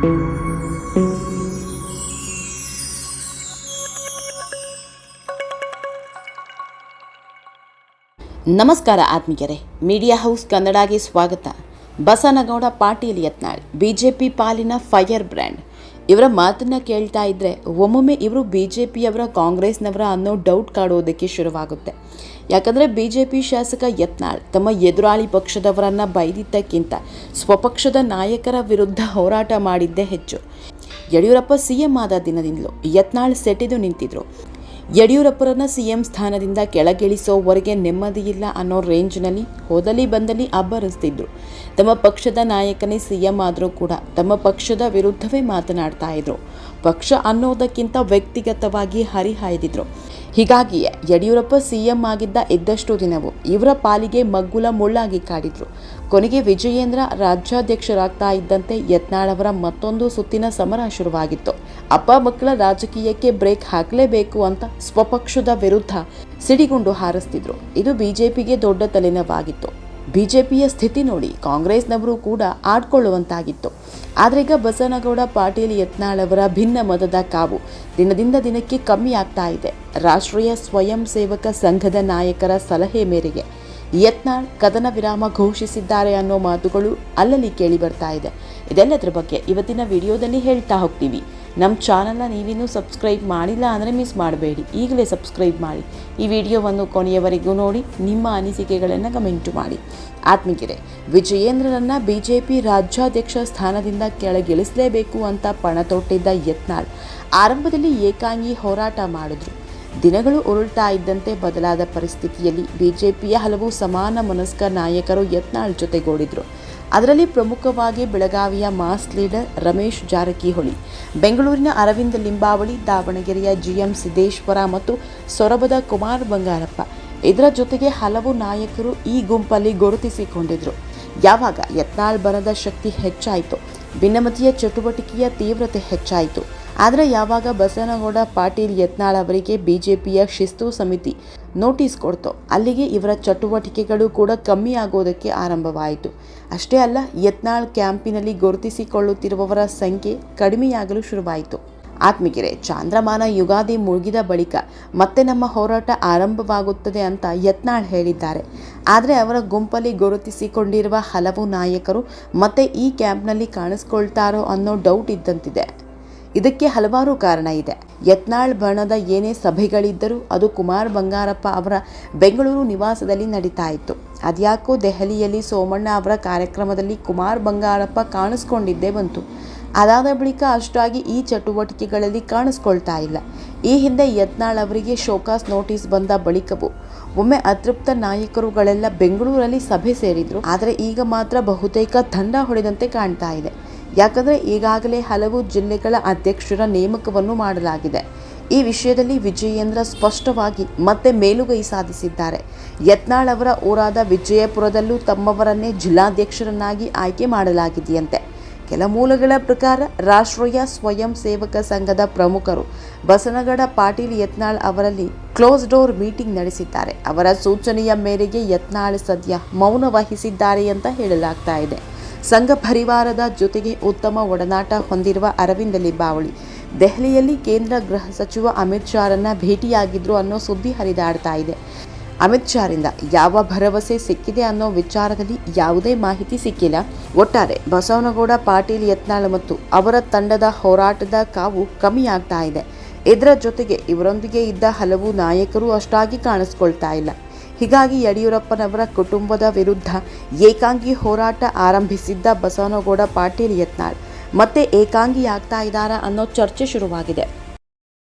ನಮಸ್ಕಾರ ಆತ್ಮೀಯರೇ media house ಕನ್ನಡಗೆ ಸ್ವಾಗತ. ಬಸನಗೌಡ ಪಾಟೀಲ್ ಯತ್ನಾಳ್ ಬಿಜೆಪಿ ಪಾಲಿನ ಫೈರ್ ಬ್ರ್ಯಾಂಡ್. ಇವರ ಮಾತನ್ನ ಕೇಳ್ತಾ ಇದ್ರೆ ಒಮ್ಮೊಮ್ಮೆ ಇವರು ಬಿ ಜೆ ಪಿಯವರ ಕಾಂಗ್ರೆಸ್ನವರ ಅನ್ನೋ ಡೌಟ್ ಕಾಡೋದಕ್ಕೆ ಶುರುವಾಗುತ್ತೆ. ಯಾಕಂದರೆ ಬಿ ಜೆ ಪಿ ಶಾಸಕ ಯತ್ನಾಳ್ ತಮ್ಮ ಎದುರಾಳಿ ಪಕ್ಷದವರನ್ನು ಬೈದಿದ್ದಕ್ಕಿಂತ ಸ್ವಪಕ್ಷದ ನಾಯಕರ ವಿರುದ್ಧ ಹೋರಾಟ ಮಾಡಿದ್ದೇ ಹೆಚ್ಚು. ಯಡಿಯೂರಪ್ಪ ಸಿಎಂ ಆದ ದಿನದಿಂದಲೂ ಯತ್ನಾಳ್ ಸೆಟೆದು ನಿಂತಿದ್ರು. ಯಡಿಯೂರಪ್ಪರನ್ನ ಸಿಎಂ ಸ್ಥಾನದಿಂದ ಕೆಳಗಿಳಿಸೋವರೆಗೆ ನೆಮ್ಮದಿಯಿಲ್ಲ ಅನ್ನೋ ರೇಂಜ್ನಲ್ಲಿ ಹೋದಲ್ಲಿ ಬಂದಲ್ಲಿ ಅಬ್ಬರಿಸ್ತಿದ್ರು. ತಮ್ಮ ಪಕ್ಷದ ನಾಯಕನೇ ಸಿಎಂ ಆದರೂ ಕೂಡ ತಮ್ಮ ಪಕ್ಷದ ವಿರುದ್ಧವೇ ಮಾತನಾಡ್ತಾ ಇದ್ರು. ಪಕ್ಷ ಅನ್ನೋದಕ್ಕಿಂತ ವ್ಯಕ್ತಿಗತವಾಗಿ ಹರಿಹಾಯ್ದಿದ್ರು. ಹೀಗಾಗಿಯೇ ಯಡಿಯೂರಪ್ಪ ಸಿಎಂ ಆಗಿದ್ದ ಇದ್ದಷ್ಟು ದಿನವೂ ಇವರ ಪಾಲಿಗೆ ಮಗ್ಗುಲ ಮುಳ್ಳಾಗಿ ಕಾಡಿದ್ರು. ಕೊನೆಗೆ ವಿಜಯೇಂದ್ರ ರಾಜ್ಯಾಧ್ಯಕ್ಷರಾಗ್ತಾ ಇದ್ದಂತೆ ಯತ್ನಾಳ್ ಅವರ ಮತ್ತೊಂದು ಸುತ್ತಿನ ಸಮರ ಶುರುವಾಗಿತ್ತು. ಅಪ್ಪ ಮಕ್ಕಳ ರಾಜಕೀಯಕ್ಕೆ ಬ್ರೇಕ್ ಹಾಕಲೇಬೇಕು ಅಂತ ಸ್ವಪಕ್ಷದ ವಿರುದ್ಧ ಸಿಡಿಗುಂಡು ಹಾರಿಸ್ತಿದ್ರು. ಇದು ಬಿಜೆಪಿಗೆ ದೊಡ್ಡ ತಲೆನೋವಾಗಿತ್ತು. ಬಿಜೆಪಿಯ ಸ್ಥಿತಿ ನೋಡಿ ಕಾಂಗ್ರೆಸ್ನವರು ಕೂಡ ಆಡ್ಕೊಳ್ಳುವಂತಾಗಿತ್ತು. ಆದರೆ ಈಗ ಬಸನಗೌಡ ಪಾಟೀಲ್ ಯತ್ನಾಳ್ ಅವರ ಭಿನ್ನ ಮತದ ಕಾವು ದಿನದಿಂದ ದಿನಕ್ಕೆ ಕಮ್ಮಿ ಆಗ್ತಾ ಇದೆ. ರಾಷ್ಟ್ರೀಯ ಸ್ವಯಂ ಸೇವಕ ಸಂಘದ ನಾಯಕರ ಸಲಹೆ ಮೇರೆಗೆ ಯತ್ನಾಳ್ ಕದನ ವಿರಾಮ ಘೋಷಿಸಿದ್ದಾರೆ ಅನ್ನೋ ಮಾತುಗಳು ಅಲ್ಲಲ್ಲಿ ಕೇಳಿ ಬರ್ತಾ ಇದೆ. ಇದೆಲ್ಲದರ ಬಗ್ಗೆ ಇವತ್ತಿನ ವಿಡಿಯೋದಲ್ಲಿ ಹೇಳ್ತಾ ಹೋಗ್ತೀವಿ. ನಮ್ಮ ಚಾನಲ್ನ ನೀವಿನ್ನೂ ಸಬ್ಸ್ಕ್ರೈಬ್ ಮಾಡಿಲ್ಲ ಅಂದರೆ ಮಿಸ್ ಮಾಡಬೇಡಿ. ಈಗಲೇ ಸಬ್ಸ್ಕ್ರೈಬ್ ಮಾಡಿ. ಈ ವಿಡಿಯೋವನ್ನು ಕೊನೆಯವರೆಗೂ ನೋಡಿ, ನಿಮ್ಮ ಅನಿಸಿಕೆಗಳನ್ನು ಕಮೆಂಟು ಮಾಡಿ. ಆತ್ಮಗೆರೆ ವಿಜಯೇಂದ್ರನ ಬಿ ಜೆ ಪಿ ರಾಜ್ಯಾಧ್ಯಕ್ಷ ಸ್ಥಾನದಿಂದ ಕೆಳಗಿಳಿಸಲೇಬೇಕು ಅಂತ ಪಣ ತೊಟ್ಟಿದ್ದ ಯತ್ನಾಳ್ ಆರಂಭದಲ್ಲಿ ಏಕಾಂಗಿ ಹೋರಾಟ ಮಾಡಿದ್ರು. ದಿನಗಳು ಉರುಳ್ತಾ ಇದ್ದಂತೆ ಬದಲಾದ ಪರಿಸ್ಥಿತಿಯಲ್ಲಿ ಬಿಜೆಪಿಯ ಹಲವು ಸಮಾನ ಮನಸ್ಕ ನಾಯಕರು ಯತ್ನಾಳ್ ಜೊತೆಗೂಡಿದ್ರು. ಅದರಲ್ಲಿ ಪ್ರಮುಖವಾಗಿ ಬೆಳಗಾವಿಯ ಮಾಸ್ ಲೀಡರ್ ರಮೇಶ್ ಜಾರಕಿಹೊಳಿ, ಬೆಂಗಳೂರಿನ ಅರವಿಂದ ಲಿಂಬಾವಳಿ, ದಾವಣಗೆರೆಯ ಜಿಎಂ ಸಿದ್ದೇಶ್ವರ ಮತ್ತು ಸೊರಬದ ಕುಮಾರ್ ಬಂಗಾರಪ್ಪ. ಇದರ ಜೊತೆಗೆ ಹಲವು ನಾಯಕರು ಈ ಗುಂಪಲ್ಲಿ ಗುರುತಿಸಿಕೊಂಡಿದ್ರು. ಯಾವಾಗ ಯತ್ನಾಳ್ ಬರದ ಶಕ್ತಿ ಹೆಚ್ಚಾಯಿತು ಭಿನ್ನಮತೀಯ ಚಟುವಟಿಕೆಯ ತೀವ್ರತೆ ಹೆಚ್ಚಾಯಿತು. ಆದರೆ ಯಾವಾಗ ಬಸನಗೌಡ ಪಾಟೀಲ್ ಯತ್ನಾಳ್ ಅವರಿಗೆ ಬಿಜೆಪಿಯ ಶಿಸ್ತು ಸಮಿತಿ ನೋಟಿಸ್ ಕೊಡ್ತು. ಅಲ್ಲಿಗೆ ಇವರ ಚಟುವಟಿಕೆಗಳು ಕೂಡ ಕಮ್ಮಿ ಆಗೋದಕ್ಕೆ ಆರಂಭವಾಯಿತು. ಅಷ್ಟೇ ಅಲ್ಲ, ಯತ್ನಾಳ್ ಕ್ಯಾಂಪಿನಲ್ಲಿ ಗುರುತಿಸಿಕೊಳ್ಳುತ್ತಿರುವವರ ಸಂಖ್ಯೆ ಕಡಿಮೆಯಾಗಲು ಶುರುವಾಯಿತು. ಆತ್ಮಗೆರೆ ಚಾಂದ್ರಮಾನ ಯುಗಾದಿ ಮುಳುಗಿದ ಬಳಿಕ ಮತ್ತೆ ನಮ್ಮ ಹೋರಾಟ ಆರಂಭವಾಗುತ್ತದೆ ಅಂತ ಯತ್ನಾಳ್ ಹೇಳಿದ್ದಾರೆ. ಆದರೆ ಅವರ ಗುಂಪಲ್ಲಿ ಗುರುತಿಸಿಕೊಂಡಿರುವ ಹಲವು ನಾಯಕರು ಮತ್ತೆ ಈ ಕ್ಯಾಂಪ್ನಲ್ಲಿ ಕಾಣಿಸ್ಕೊಳ್ತಾರೋ ಅನ್ನೋ ಡೌಟ್ ಇದ್ದಂತಿದೆ. ಇದಕ್ಕೆ ಹಲವಾರು ಕಾರಣ ಇದೆ. ಯತ್ನಾಳ್ ಬಣದ ಏನೇ ಸಭೆಗಳಿದ್ದರೂ ಅದು ಕುಮಾರ್ ಬಂಗಾರಪ್ಪ ಅವರ ಬೆಂಗಳೂರು ನಿವಾಸದಲ್ಲಿ ನಡೀತಾ ಇತ್ತು. ಅದ್ಯಾಕೋ ದೆಹಲಿಯಲ್ಲಿ ಸೋಮಣ್ಣ ಅವರ ಕಾರ್ಯಕ್ರಮದಲ್ಲಿ ಕುಮಾರ್ ಬಂಗಾರಪ್ಪ ಕಾಣಿಸ್ಕೊಂಡಿದ್ದೇ ಬಂತು. ಅದಾದ ಬಳಿಕ ಅಷ್ಟಾಗಿ ಈ ಚಟುವಟಿಕೆಗಳಲ್ಲಿ ಕಾಣಿಸ್ಕೊಳ್ತಾ ಇಲ್ಲ. ಈ ಹಿಂದೆ ಯತ್ನಾಳ್ ಅವರಿಗೆ ಶೋಕಾಸ್ ನೋಟಿಸ್ ಬಂದ ಬಳಿಕವೂ ಒಮ್ಮೆ ಅತೃಪ್ತ ನಾಯಕರುಗಳೆಲ್ಲ ಬೆಂಗಳೂರಲ್ಲಿ ಸಭೆ ಸೇರಿದ್ರು. ಆದರೆ ಈಗ ಮಾತ್ರ ಬಹುತೇಕ ದಂಡ ಹೊಡೆದಂತೆ ಕಾಣ್ತಾ ಇದೆ. ಯಾಕಂದರೆ ಈಗಾಗಲೇ ಹಲವು ಜಿಲ್ಲೆಗಳ ಅಧ್ಯಕ್ಷರ ನೇಮಕವನ್ನು ಮಾಡಲಾಗಿದೆ. ಈ ವಿಷಯದಲ್ಲಿ ವಿಜಯೇಂದ್ರ ಸ್ಪಷ್ಟವಾಗಿ ಮತ್ತೆ ಮೇಲುಗೈ ಸಾಧಿಸಿದ್ದಾರೆ. ಯತ್ನಾಳ್ ಅವರ ಊರಾದ ವಿಜಯಪುರದಲ್ಲೂ ತಮ್ಮವರನ್ನೇ ಜಿಲ್ಲಾಧ್ಯಕ್ಷರನ್ನಾಗಿ ಆಯ್ಕೆ ಮಾಡಲಾಗಿದೆಯಂತೆ. ಕೆಲ ಮೂಲಗಳ ಪ್ರಕಾರ ರಾಷ್ಟ್ರೀಯ ಸ್ವಯಂ ಸೇವಕ ಸಂಘದ ಪ್ರಮುಖರು ಬಸನಗಡ ಪಾಟೀಲ್ ಯತ್ನಾಳ್ ಅವರಲ್ಲಿ ಕ್ಲೋಸ್ ಡೋರ್ ಮೀಟಿಂಗ್ ನಡೆಸಿದ್ದಾರೆ. ಅವರ ಸೂಚನೆಯ ಮೇರೆಗೆ ಯತ್ನಾಳ್ ಸದ್ಯ ಮೌನ ವಹಿಸಿದ್ದಾರೆ ಅಂತ ಹೇಳಲಾಗ್ತಾ ಇದೆ. ಸಂಘ ಪರಿವಾರದ ಜೊತೆಗೆ ಉತ್ತಮ ಒಡನಾಟ ಹೊಂದಿರುವ ಅರವಿಂದ ಲಿಂಬಾವಳಿ. ದೆಹಲಿಯಲ್ಲಿ ಕೇಂದ್ರ ಗೃಹ ಸಚಿವ ಅಮಿತ್ ಶಾರನ್ನ ಭೇಟಿಯಾಗಿದ್ರು ಅನ್ನೋ ಸುದ್ದಿ ಹರಿದಾಡ್ತಾ ಇದೆ. ಅಮಿತ್ ಶಾರಿಂದ ಯಾವ ಭರವಸೆ ಸಿಕ್ಕಿದೆ ಅನ್ನೋ ವಿಚಾರದಲ್ಲಿ ಯಾವುದೇ ಮಾಹಿತಿ ಸಿಕ್ಕಿಲ್ಲ. ಒಟ್ಟಾರೆ ಬಸವನಗೌಡ, ಪಾಟೀಲ್, ಯತ್ನಾಳ್ ಮತ್ತು ಅವರ ತಂಡದ ಹೋರಾಟದ ಕಾವು ಕಮ್ಮಿ ಆಗ್ತಾ ಇದೆ. ಇದರ ಜೊತೆಗೆ ಇವರೊಂದಿಗೆ ಇದ್ದ ಹಲವು ನಾಯಕರು ಅಷ್ಟಾಗಿ ಕಾಣಿಸ್ಕೊಳ್ತಾ ಇಲ್ಲ. ಹೀಗಾಗಿ ಯಡಿಯೂರಪ್ಪನವರ ಕುಟುಂಬದ ವಿರುದ್ಧ ಏಕಾಂಗಿ ಹೋರಾಟ ಆರಂಭಿಸಿದ್ದ ಬಸವನಗೌಡ ಪಾಟೀಲ್ ಯತ್ನಾಳ್. ಮತ್ತೆ ಏಕಾಂಗಿಯಾಗ್ತಾ ಇದ್ದಾರಾ ಅನ್ನೋ ಚರ್ಚೆ ಶುರುವಾಗಿದೆ.